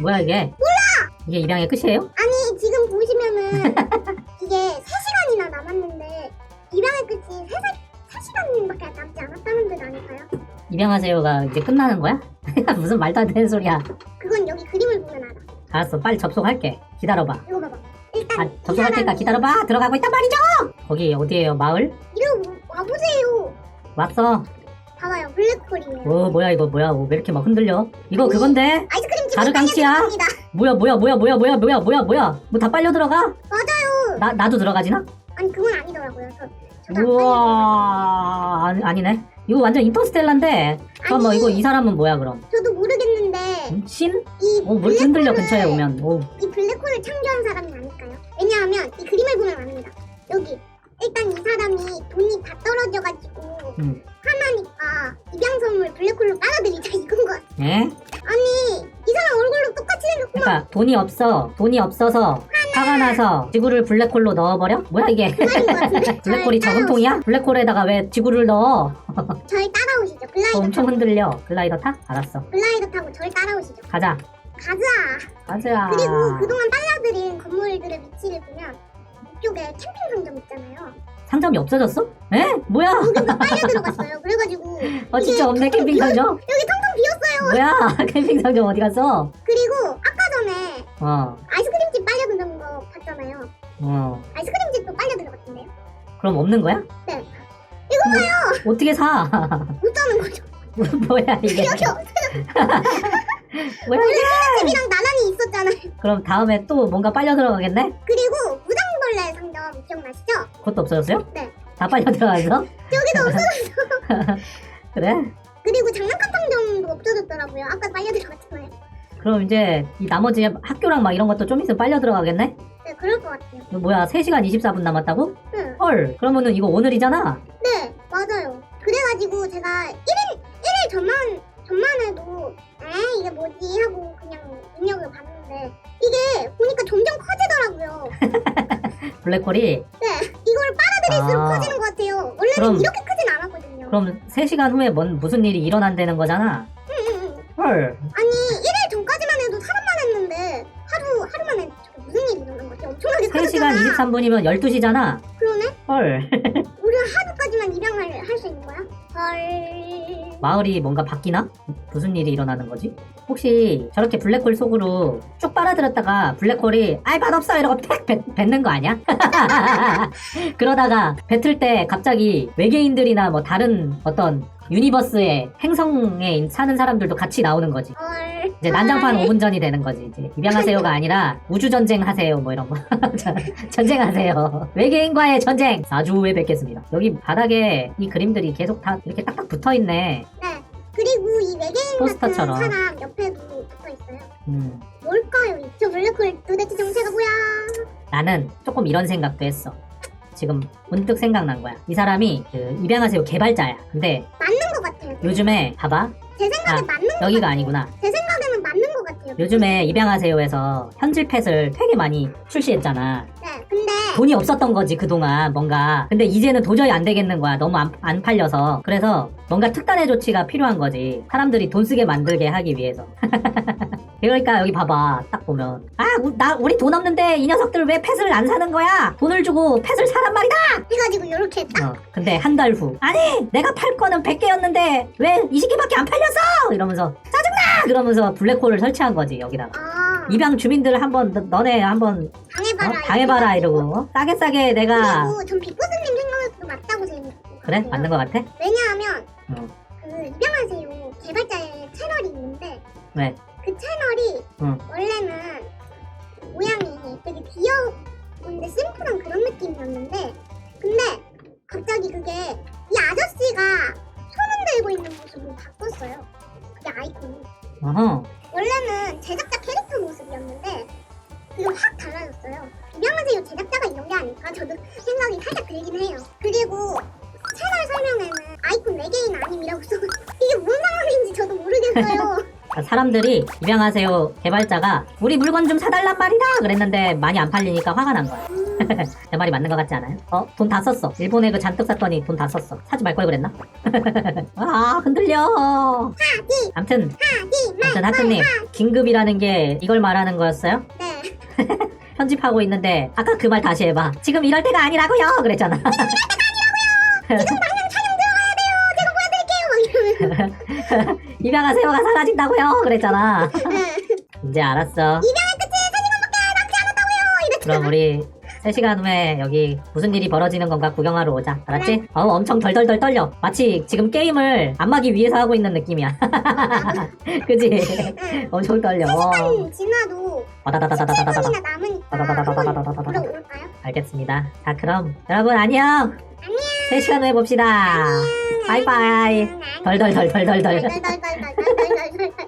뭐야 이게? 몰라! 이게 입양의 끝이에요? 아니 지금 보시면은 이게 3시간이나 남았는데 입양의 끝이 3, 3시간밖에 남지 않았다는 뜻 아닐까요? 입양하세요가 이제 끝나는 거야? 무슨 말도 안 되는 소리야. 그건 여기 그림을 보면 알아 알았어, 빨리 접속할게. 기다려봐. 이거 봐봐 일단 아, 이 접속할 테니까 사람이- 기다려봐. 들어가고 있단 말이죠. 거기 어디에요? 마을? 이거 와보세요 왔어. 봐봐요 블랙홀이에요 오 뭐야 이거 뭐야? 오, 왜 이렇게 막 흔들려? 이거 그건데? 아이 딸려들었습니다. 뭐야 뭐야 뭐야 뭐야 뭐야 뭐야 뭐야 뭐야? 뭐 다 빨려 들어가? 맞아요 나 나도 들어가지나? 아니 그건 아니더라고요 저, 저도. 우와 아니, 아니네. 이거 완전 인터스텔라인데. 그럼 뭐 이거 이 사람은 뭐야 그럼? 저도 모르겠는데 음? 신? 이 오, 뭘 흔들려 블랙홀을- 근처에 오면. 오, 이 블랙홀을 창조한 사람이 아닐까요? 왜냐하면 이 그림을 보면 압니다. 여기 일단 이 사람이 돈이 다 떨어져가지고 음. 화나니까 입양 선물 블랙홀로 빨아들이자 이건 것같 돈이 없어. 돈이 없어서 화가 나서 지구를 블랙홀로 넣어버려? 뭐야 이게? 같은데. 블랙홀이 절 저금통이야? 블랙홀에다가 왜 지구를 넣어? 절 따라오시죠. 어, 글라이더 엄청 흔들려. 글라이더 타? 알았어. 글라이더 타고 절 따라오시죠. 가자. 가자. 가자. 그리고 그동안 빨라들인 건물들의 위치를 보면 이쪽에 캠핑 상점 있잖아요. 상점이 없어졌어? 에? 뭐야? 거기서 빨려 들어갔어요. 그래가지고 어 진짜 없네 캠핑 상점. 여기 텅텅 비었어요. 뭐야? 캠핑 상점 어디 갔어? 그리고 어, 아이스크림집 빨려 들어간 거 봤잖아요. 어. 아이스크림집도 빨려 들어갔던데요. 그럼 없는 거야? 네. 이거 봐요. 어떻게 사? 못 사는 거죠. 뭐야 이게? 여기 없어요. 뭐야 이게? 집이랑 나란히 있었잖아요. 그럼 다음에 또 뭔가 빨려 들어가겠네? 그리고 무당벌레 상점 기억나시죠? 그것도 없어졌어요? 네. 다 빨려 들어가서? 여기도 없어. 그래? 그리고 장난감 상점도 없어졌더라고요. 아까 빨려 들어갔잖아요. 그럼 이제 이 나머지 학교랑 막 이런 것도 좀 있으면 빨려 들어가겠네? 네, 그럴 것 같아요. 이거 뭐야 3시간 24분 남았다고? 응. 헐 그러면은 이거 오늘이잖아? 네, 맞아요. 그래가지고 제가 1일, 1일 전만, 전만 해도, 에 이게 뭐지? 하고 그냥 입력을 봤는데, 이게 보니까 점점 커지더라고요. 블랙홀이 네, 이걸 빨아들일수록 아. 커지는 것 같아요. 원래는 그럼- 이렇게 크진 않았거든요. 그럼 3시간 후에 뭔 무슨 일이 일어난다는 거잖아? 응, 응, 응. 헐 아니, 1일 3시간 23분이면 12시잖아. 그러네? 헐. 우리 하루까지만 입양을 할 수 있는 거야? 헐. 마을이 뭔가 바뀌나? 무슨 일이 일어나는 거지? 혹시 저렇게 블랙홀 속으로 쭉 빨아들였다가 블랙홀이 아이 맛없어 이러고 팩 뱉, 뱉는 거 아니야? 그러다가 뱉을 때 갑자기 외계인들이나 뭐 다른 어떤 유니버스의 행성에 사는 사람들도 같이 나오는 거지. 어, 이제 난장판 헐. 5분 전이 되는 거지 이제 입양하세요가 아니라 우주 전쟁 하세요 뭐 이런 거 전쟁하세요 외계인과의 전쟁 4주 후에 뵙겠습니다 여기 바닥에 이 그림들이 계속 다 이렇게 딱딱 붙어 있네 네. 그리고 이 외계인 포스터처럼. 같은 사람 옆에도 붙어 있어요. 음, 뭘까요? 이- 저 블랙홀 도대체 정체가 뭐야? 나는 조금 이런 생각도 했어 지금 문득 생각난 거야 이 사람이 그 입양하세요 개발자야 근데 맞는 것 같아요. 요즘에 봐봐 제 생각에 아, 맞는 것 여기가 같아요. 아니구나 제 같아 요. 요즘에 입양하세요에서 현질 펫을 되게 많이 출시했잖아. 네. 근데 돈이 없었던 거지 그동안 뭔가. 근데 이제는 도저히 안 되겠는 거야. 너무 안, 안 팔려서. 그래서 뭔가 특단의 조치가 필요한 거지. 사람들이 돈 쓰게 만들게 하기 위해서. 그러니까 여기 봐봐 딱 보면. 아나 우리 돈 없는데 이 녀석들 왜 펫을 안 사는 거야? 돈을 주고 펫을 사란 말이다! 해가지고 이렇게 딱. 어, 근데 한 달 후. 아니 내가 팔 거는 100개였는데 왜 20개밖에 안 팔렸어 이러면서 그러면서 블랙홀을 설치한 거지 여기다가 아, 입양 주민들 한번 너- 너네 한번 어? 당해봐라. 당해봐라 이러고 싸게 싸게 내가 그리고 전 빅보스님 생각에도 맞다고 생각해요. 그래 맞는 거 같아? 왜냐하면 어. 그 입양하세요 개발자의 채널이 있는데 왜? 그 채널이 응. 원래는 모양이 되게 귀여운데 심플한 그런 느낌이 그게 확 달라졌어요. 입양하세요 제작자가 이런 게 아닐까 저도 생각이 살짝 들긴 해요. 그리고 채널 설명에는 아이콘 4개인 아님이라고 써 이게 뭔 상황인지 저도 모르겠어요. 사람들이 입양하세요 개발자가 우리 물건 좀 사달란 말이다 그랬는데 많이 안 팔리니까 화가 난 거야. 내 말이 맞는 것 같지 않아요? 어? 돈 다 썼어. 일본에 그 잔뜩 샀더니 돈 다 썼어. 사지 말 걸 그랬나? 아 흔들려. 암튼 암튼 하트님 긴급이라는 게 이걸 말하는 거였어요? 네. 편집하고 있는데 아까 그 말 다시 해봐. 지금 이럴 때가 아니라고요. 그랬잖아. 지금 당장 촬영 들어가야 돼요. 제가 보여드릴게요. 입양아 새우가 사라진다고요. 그랬잖아. 이제 알았어. 입양할 끝에 3시간밖에 남지 않았다고요. 이랬잖아. 그럼 우리 3시간 후에 여기 무슨 일이 벌어지는 건가 구경하러 오자. 알았지? 어우, 엄청 덜덜덜 떨려. 마치 지금 게임을 안 마기 위해서 하고 있는 느낌이야. 그지? 엄청 떨려. 시간 지나도 와다다다다다다다. 7분이나 남으니까. 한번? 알겠습니다. 자, 그럼 여러분 안녕. 3시간 후에 봅시다. 바이바이. 안녕. 덜덜덜덜덜덜. 덜덜덜덜덜덜덜덜.